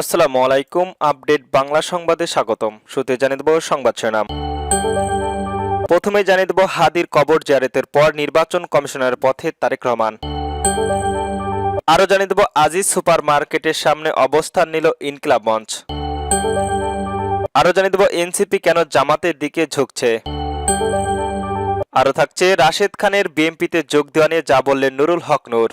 আসসালামু আলাইকুম, আপডেট বাংলা সংবাদে স্বাগতম। জানিয়ে সংবাদ প্রথমে জানিয়ে দেব হাদির কবর পর নির্বাচন কমিশনের পথে তারেক রহমান। আরও জানিয়ে দেব আজিজ সুপার মার্কেটের সামনে অবস্থান নিল ইনকিলাব মঞ্চ। আরও জানিয়ে দেব এনসিপি কেন জামাতের দিকে ঝুঁকছে। আরও থাকছে রাশেদ খানের বিএনপিতে যোগ দেওয়া নিয়ে যা বললেন নুরুল হক নূর।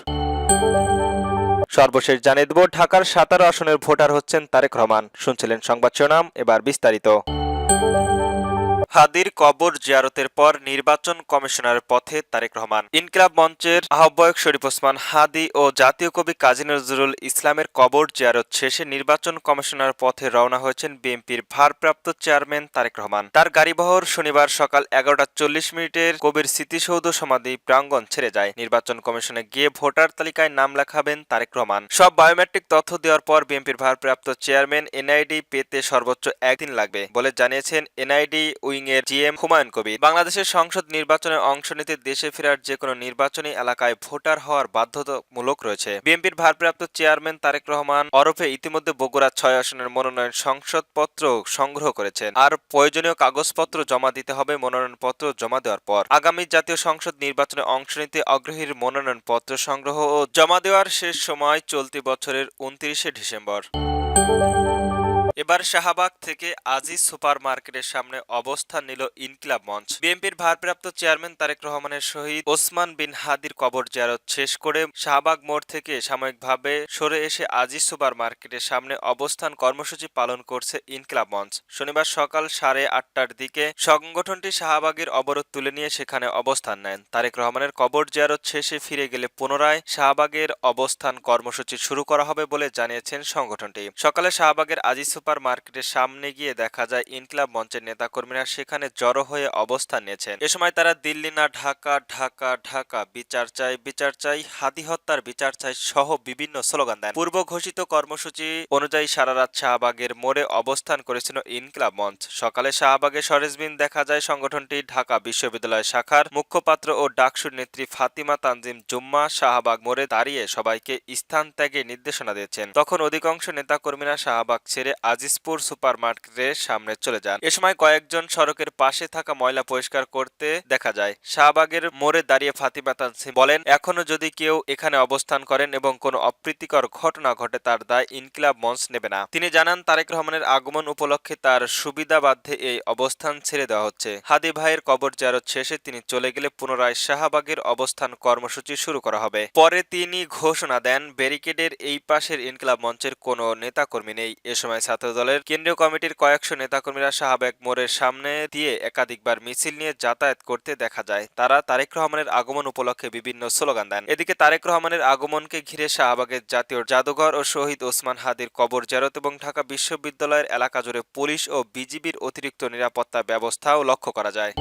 সর্বশেষ জানিয়ে দেব, ঢাকার সাতারো আসনের ভোটার হচ্ছেন তারেক রহমান। শুনছিলেন সংবাদ শিরোনাম, এবার বিস্তারিত। হাদির কবর জিয়ারতের পর নির্বাচন কমিশনারের পথে তারেক রহমান। ইনকিলাব মঞ্চের আহ্বায়ক শরীফ ওসমান হাদি ও জাতীয় কবি কাজী নজরুল ইসলামের কবর জিয়ারত শেষে নির্বাচন কমিশনার পথে রওনা হয়েছেন বিএনপির ভারপ্রাপ্ত চেয়ারম্যান তারেক রহমান। তার গাড়িবহর শনিবার সকাল এগারোটা চল্লিশ মিনিটের কবির স্মৃতিসৌধ সমাধি প্রাঙ্গণ ছেড়ে যায়। নির্বাচন কমিশনে গিয়ে ভোটার তালিকায় নাম লেখাবেন তারেক রহমান। সব বায়োমেট্রিক তথ্য দেওয়ার পর বিএনপির ভারপ্রাপ্ত চেয়ারম্যান এনআইডি পেতে সর্বোচ্চ একদিন লাগবে বলে জানিয়েছেন এনআইডি উইং এর জিএম হুমায়ুন কবির। বাংলাদেশের সংসদ নির্বাচনে অংশ নিতে দেশে ফেরার যে কোনো নির্বাচনী এলাকায় ভোটার হওয়ার বাধ্যতামূলক রয়েছে। বিএনপির ভারপ্রাপ্ত চেয়ারম্যান তারেক রহমান ওরফে ইতিমধ্যে বগুড়া ছয় আসনের মনোনয়ন সংসদপত্র সংগ্রহ করেছেন। আর প্রয়োজনীয় কাগজপত্র জমা দিতে হবে মনোনয়নপত্র জমা দেওয়ার পর। আগামী জাতীয় সংসদ নির্বাচনে অংশ নিতে আগ্রহীর মনোনয়নপত্র সংগ্রহ ও জমা দেওয়ার শেষ সময় চলতি বছরের উনত্রিশে ডিসেম্বর। এবার শাহবাগ থেকে আজিজ সুপার মার্কেটের সামনে অবস্থান নিল ইনকিলাব মঞ্চ। বিএনপির ভারপ্রাপ্ত চেয়ারম্যান তারেক রহমানের শহীদ ওসমান বিন হাদির কবর জিয়ারত শেষ করে শাহবাগ মোড় থেকে সাময়িকভাবে সরে এসে আজিজ সুপার মার্কেটের সামনে অবস্থান কর্মসূচি পালন করছে ইনকিলাব মঞ্চ। শনিবার সকাল সাড়ে আটটার দিকে সংগঠনটি শাহবাগের অবরোধ তুলে নিয়ে সেখানে অবস্থান নেন। তারেক রহমানের কবর জিয়ারত শেষে ফিরে গেলে পুনরায় শাহবাগের অবস্থান কর্মসূচি শুরু করা হবে বলে জানিয়েছেন সংগঠনটি। সকালে শাহবাগের আজিজ সুপার মার্কেটের সামনে গিয়ে দেখা যায়, ইনকিলাব মঞ্চের নেতাকর্মীরা সেখানে জড়ো হয়ে অবস্থান নিয়েছেন। এ সময় তারা দিল্লি না, ঢাকা ঢাকা ঢাকা, বিচার চাই বিচার চাই হাতি হত্যার বিচার চাই সহ বিভিন্ন স্লোগান দেন। পূর্ব ঘোষিত কর্মসূচি অনুযায়ী সারা রাত শাহবাগের মোড়ে অবস্থান করেছিল ইনকিলাব মঞ্চ। সকালে শাহবাগে সরেজমিন দেখা যায় সংগঠনটি ঢাকা বিশ্ববিদ্যালয় শাখার মুখপাত্র ও ডাকসুর নেত্রী ফাতিমা তানজিম জুম্মা শাহবাগ মোড়ে দাঁড়িয়ে সবাইকে স্থান ত্যাগে নির্দেশনা দিয়েছেন। তখন অধিকাংশ নেতাকর্মীরা শাহবাগ ছেড়ে আজিজপুর সুপার মার্কেটের সামনে চলে যান। এ সময় কয়েকজন সড়কের পাশে থাকা ময়লা পরিষ্কার করতে দেখা যায়। শাহবাগের মোড়ে দাঁড়িয়ে ফাতিমা তানসিম বলেন, এখনও যদি কেউ এখানে অবস্থান করেন এবং কোনো অপ্রীতিকর ঘটনা ঘটে, তার দায় ইনকিলাব মঞ্চ নেবে না। তিনি জানান, তারেক রহমানের আগমন উপলক্ষে তার সুবিধাবাধ্যে এই অবস্থান ছেড়ে দেওয়া হচ্ছে। হাদি ভাইয়ের কবর জারত শেষে তিনি চলে গেলে পুনরায় শাহবাগের অবস্থান কর্মসূচি শুরু করা হবে। পরে তিনি ঘোষণা দেন, ব্যারিকেডের এই পাশের ইনকিলাব মঞ্চের কোনো নেতাকর্মী নেই। এ সময় ছাত্রদলের কেন্দ্রীয় কমিটির কয়েকশো নেতাকর্মীরা শাহবাগ মোড়ের সামনে দিয়ে একাধিকবার মিছিল নিয়ে যাতায়াত করতে দেখা যায়। তারা তারেক রহমানের আগমন উপলক্ষে বিভিন্ন স্লোগান দেন। এদিকে তারেক রহমানের আগমনকে ঘিরে শাহবাগের জাতীয় জাদুঘর ও শহীদ ওসমান হাদির কবর জারত এবং ঢাকা বিশ্ববিদ্যালয়ের এলাকা জুড়ে পুলিশ ও বিজিবির অতিরিক্ত নিরাপত্তা ব্যবস্থাও লক্ষ্য করা যায়।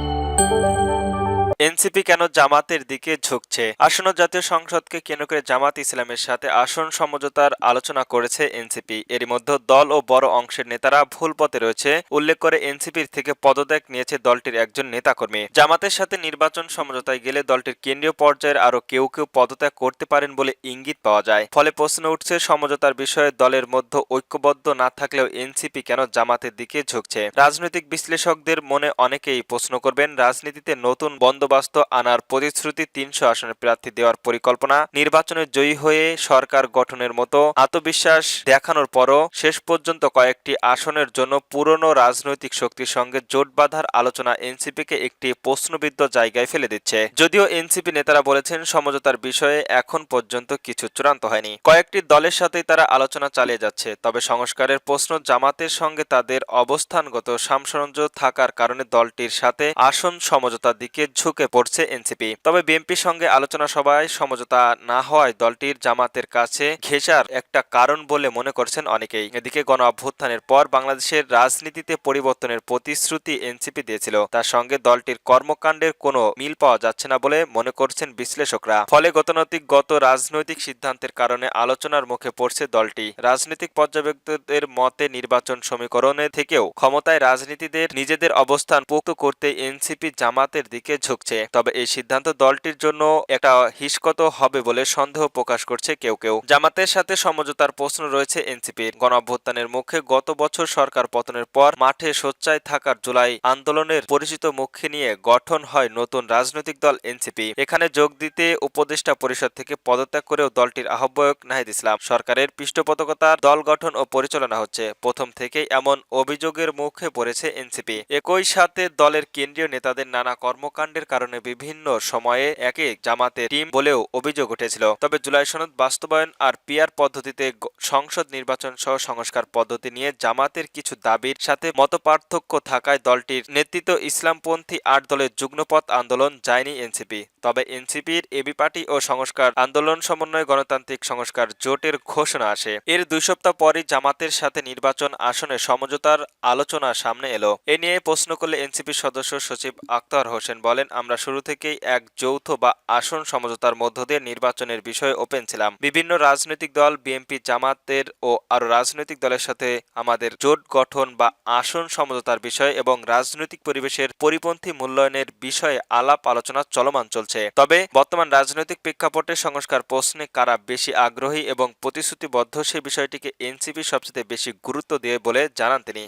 এনসিপি কেন জামাতের দিকে ঝুঁকছে? আসন্ন জাতীয় সংসদকে কেন্দ্র করে জামাত ইসলামের সাথে আসন সমঝোতার আলোচনা করেছে এনসিপি? এরই মধ্যে দল ও বড় অংশের নেতারা ভুল পথে রয়েছে। উল্লেখ করে এনসিপির থেকে পদত্যাগ নিয়েছে দলটির একজন নেতাকর্মী। জামাতের সাথে নির্বাচন সমঝোতায় গেলে দলটির কেন্দ্রীয় পর্যায়ের আরও কেউ কেউ পদত্যাগ করতে পারেন বলে ইঙ্গিত পাওয়া যায়। ফলে প্রশ্ন উঠছে, সমঝোতার বিষয়ে দলের মধ্যে ঐক্যবদ্ধ না থাকলেও এনসিপি কেন জামাতের দিকে ঝুঁকছে? রাজনৈতিক বিশ্লেষকদের মনে অনেকেই প্রশ্ন করবেন, রাজনীতিতে নতুন বন্দোবস্ত আনার প্রতিশ্রুতি তিনশো আসনের প্রার্থী দেওয়ার পরিকল্পনা নির্বাচনে জয়ী হয়ে সরকার গঠনের মতো আত্মবিশ্বাস দেখানোর পরও শেষ পর্যন্ত কয়েকটি আসনের জন্য পুরনো রাজনৈতিক শক্তির সঙ্গে জোট বাঁধার আলোচনা এনসিপিকে একটি প্রশ্নবিদ্ধ জায়গায় ফেলে দিচ্ছে। যদিও এনসিপি নেতারা বলেছেন সমঝোতার বিষয়ে এখন পর্যন্ত কিছু চূড়ান্ত হয়নি। কয়েকটি দলের সাথেই তারা আলোচনা চালিয়ে যাচ্ছে, তবে সংস্কারের প্রশ্ন জামাতের সঙ্গে তাদের অবস্থানগত সামসরঞ্জ থাকার কারণে দলটির সাথে আসন সমঝোতার দিকে ঝুঁকে পড়ছে এনসিপি। তবে বিএনপির সঙ্গে আলোচনা সভায় সমঝোতা না হওয়ায় দলটির জামাতের কাছে ঘেঁষার একটা কারণ বলে মনে করছেন অনেকেই। এদিকে গণ অভ্যুত্থানের পর বাংলাদেশের রাজনীতিতে পরিবর্তনের প্রতিশ্রুতি এনসিপি দিয়েছিল। তার সঙ্গে দলটির কর্মকাণ্ডের কোনো মিল পাওয়া যাচ্ছে না বলে মনে করছেন বিশ্লেষকরা। ফলে গতানুগতিক গত রাজনৈতিক সিদ্ধান্তের কারণে আলোচনার মুখে পড়ছে দলটি। রাজনৈতিক পর্যবেক্ষকদের মতে নির্বাচন সমীকরণে থেকেও ক্ষমতায় রাজনীতিদের নিজেদের অবস্থান পোক্ত করতে এনসিপি জামাতের দিকে ঝুঁকছে। দেখছে তবে এই সিদ্ধান্ত দলটির জন্য একটা হিসকত হবে বলে সন্দেহ প্রকাশ করছে কেউ কেউ। জামাতের সাথে সমঝোতার প্রশ্ন রয়েছে এনসিপির। গণ অভ্যুত্থানের মুখে গত বছর সরকার পতনের পর মাঠে সোচ্চায় থাকার জুলাই আন্দোলনের পরিচিত মুখে নিয়ে গঠন হয় নতুন রাজনৈতিক দল এনসিপি। এখানে যোগ দিতে উপদেষ্টা পরিষদ থেকে পদত্যাগ করেও দলটির আহ্বায়ক নাহিদ ইসলাম। সরকারের পৃষ্ঠপোষকতার দল গঠন ও পরিচালনা হচ্ছে। প্রথম থেকেই এমন অভিযোগের মুখে পড়েছে এনসিপি। একই সাথে দলের কেন্দ্রীয় নেতাদের নানা কর্মকাণ্ডের কারণে বিভিন্ন সময়ে একে জামাতের টিম বলেও অভিযোগ উঠেছিল। তবে জুলাই সনদ বাস্তবায়ন আর পিয়ার পদ্ধতিতে সংসদ নির্বাচন সহ সংস্কার পদ্ধতি নিয়ে জামাতের কিছু দাবির সাথে মতপার্থক্য থাকায় দলটির নেতৃত্ব ইসলামপন্থী আট দলের যুগ্মপথ আন্দোলন যায়নি এনসিপি। তবে এনসিপির এবি পার্টি ও সংস্কার আন্দোলন সমন্বয় গণতান্ত্রিক সংস্কার জোটের ঘোষণা আসে। এর দুই সপ্তাহ পরই জামাতের সাথে নির্বাচন আসনে সমঝোতার আলোচনা সামনে এলো। এ নিয়ে প্রশ্ন করলে এনসিপি সদস্য সচিব আক্তার হোসেন বলেন আমরা শুরু থেকেই এক যৌথ বা আসন সমঝোতার মধ্য দিয়ে নির্বাচনের বিষয়ে ওপেন ছিলাম। বিভিন্ন রাজনৈতিক দল বিএনপি জামাতের ও আরও রাজনৈতিক দলের সাথে আমাদের জোট গঠন বা আসন সমঝোতার বিষয় এবং রাজনৈতিক পরিবেশের পরিপন্থী মূল্যায়নের বিষয়ে আলাপ আলোচনা চলমান চলছে। তবে বর্তমান রাজনৈতিক প্রেক্ষাপটে সংস্কার প্রশ্নে কারা বেশি আগ্রহী এবং প্রতিশ্রুতিবদ্ধ সে বিষয়টিকে এনসিপি সবচেয়ে বেশি গুরুত্ব দিয়ে বলে জানান তিনি।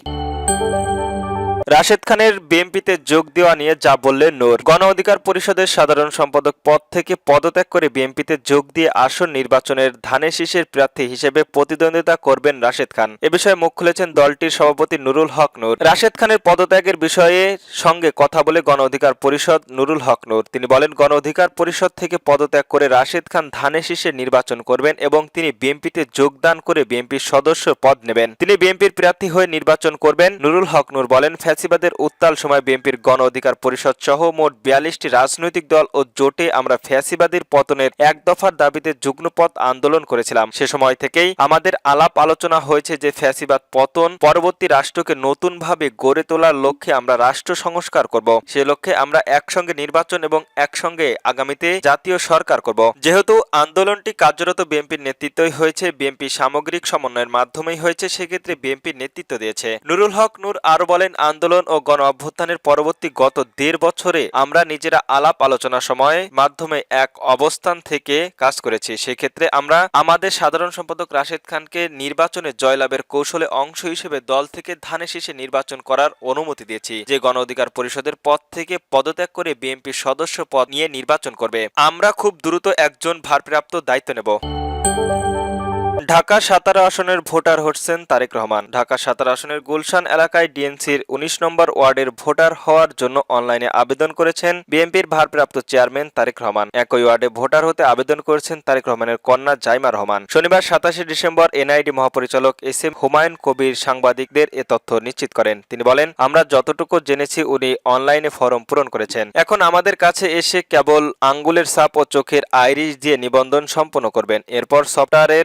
রাশেদ খানের বিএনপিতে যোগ দেওয়া নিয়ে যা বললেন নূর। গণ অধিকার পরিষদের সাধারণ সম্পাদক পদ থেকে পদত্যাগ করে বিএনপিতে যোগ দিয়ে আসন নির্বাচনের ধানে শীষের প্রার্থী হিসেবে প্রতিদ্বন্দ্বিতা করবেন রাশেদ খান। এ বিষয়ে মুখ খুলেছেন দলটির সভাপতি নুরুল হক নূর। রাশেদ খানের পদত্যাগের বিষয়ে সঙ্গে কথা বলে গণ অধিকার পরিষদ নুরুল হক নূর। তিনি বলেন, গণ অধিকার পরিষদ থেকে পদত্যাগ করে রাশেদ খান ধানের শীষে নির্বাচন করবেন এবং তিনি বিএনপিতে যোগদান করে বিএনপির সদস্য পদ নেবেন। তিনি বিএনপির প্রার্থী হয়ে নির্বাচন করবেন নুরুল হক নূর বলেন ফ্যাসিবাদের উত্তাল সময় বিএনপির গণ অধিকার পরিষদ সহ মোট বিয়াল্লিশটি রাজনৈতিক দল ও জোটে আমরা ফ্যাসিবাদের পতনের এক দফার দাবিতে যুগ্মপথ আন্দোলন করেছিলাম। সে সময় থেকেই আমাদের আলাপ আলোচনা হয়েছে যে ফ্যাসিবাদ পতন পরবর্তী রাষ্ট্রকে নতুনভাবে গড়ে তোলার লক্ষ্যে আমরা রাষ্ট্র সংস্কার করব। সে লক্ষ্যে আমরা একসঙ্গে নির্বাচন এবং একসঙ্গে আগামীতে জাতীয় সরকার করব। যেহেতু আন্দোলনটি কার্যরত বিএনপির নেতৃত্বই হয়েছে, বিএনপি সামগ্রিক সমন্বয়ের মাধ্যমেই হয়েছে, সেক্ষেত্রে বিএনপির নেতৃত্ব দিয়েছে। নুরুল হক নূর আরও বলেন, আন্দোলন ও গণ অভ্যুত্থানের পরবর্তী গত দেড় বছরে আমরা নিজেরা আলাপ আলোচনা সময় মাধ্যমে এক অবস্থান থেকে কাজ করেছি। সেক্ষেত্রে আমরা আমাদের সাধারণ সম্পাদক রাশেদ খানকে নির্বাচনে জয়লাভের কৌশলে অংশ হিসেবে দল থেকে ধানে শীষে নির্বাচন করার অনুমতি দিয়েছি। যে গণ অধিকার পরিষদের পদ থেকে পদত্যাগ করে বিএনপির সদস্য পদ নিয়ে নির্বাচন করবে। আমরা খুব দ্রুত একজন ভারপ্রাপ্ত দায়িত্ব নেব। ঢাকা সাতারা আসনের ভোটার হচ্ছেন তারেক রহমান। ঢাকা সাতারা আসনের গুলশান এলাকায় ডিএনসির উনিশ নম্বর ওয়ার্ডের ভোটার হওয়ার জন্য অনলাইনে আবেদন করেছেন বিএনপির ভারপ্রাপ্ত চেয়ারম্যান তারেক রহমান। একই ওয়ার্ডে ভোটার হতে আবেদন করেছেন তারেক রহমানের কন্যা জাইমা রহমান। শনিবার সাতাশে ডিসেম্বর এনআইডি মহাপরিচালক এস এম হুমায়ুন কবির সাংবাদিকদের এ তথ্য নিশ্চিত করেন। তিনি বলেন, আমরা যতটুকু জেনেছি উনি অনলাইনে ফর্ম পূরণ করেছেন। এখন আমাদের কাছে এসে কেবল আঙ্গুলের সাপ ও চোখের আইরিশ দিয়ে নিবন্ধন সম্পন্ন করবেন। এরপর সফটওয়্যারের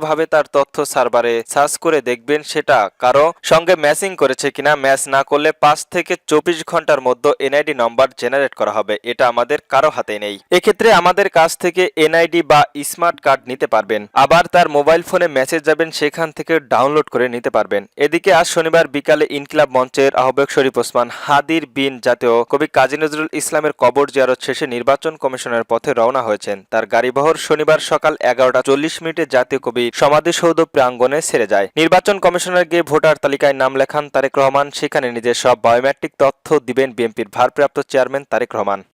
সংস্কৃতভাবে তার তথ্য সার্ভারে সার্চ করে দেখবেন সেটা কারও সঙ্গে ম্যাচিং করেছে কিনা ম্যাচ না করলে পাঁচ থেকে চব্বিশ ঘণ্টার মধ্যে এনআইডি নম্বর জেনারেট করা হবে, এটা আমাদের কারও হাতে নেই। এক্ষেত্রে আমাদের কাছ থেকে এনআইডি বা স্মার্ট কার্ড নিতে পারবেন, আবার তার মোবাইল ফোনে মেসেজ যাবেন, সেখান থেকে ডাউনলোড করে নিতে পারবেন। এদিকে আজ শনিবার বিকালে ইনকিলাব মঞ্চের আহ্বায়ক শরীফ ওসমান হাদির বিন জাতীয় কবি কাজী নজরুল ইসলামের কবর জিয়ারত শেষে নির্বাচন কমিশনের পথে রওনা হয়েছেন। তার গাড়িবহর শনিবার সকাল এগারোটা চল্লিশ মিনিটে জাতীয় কবি সমাধিসৌধ প্রাঙ্গনে ছেড়ে যায়। নির্বাচন কমিশনার গিয়ে ভোটার তালিকায় নাম লেখান তারেক রহমান। সেখানে নিজের সব বায়োমেট্রিক তথ্য দিবেন বিএনপির ভারপ্রাপ্ত চেয়ারম্যান তারেক রহমান।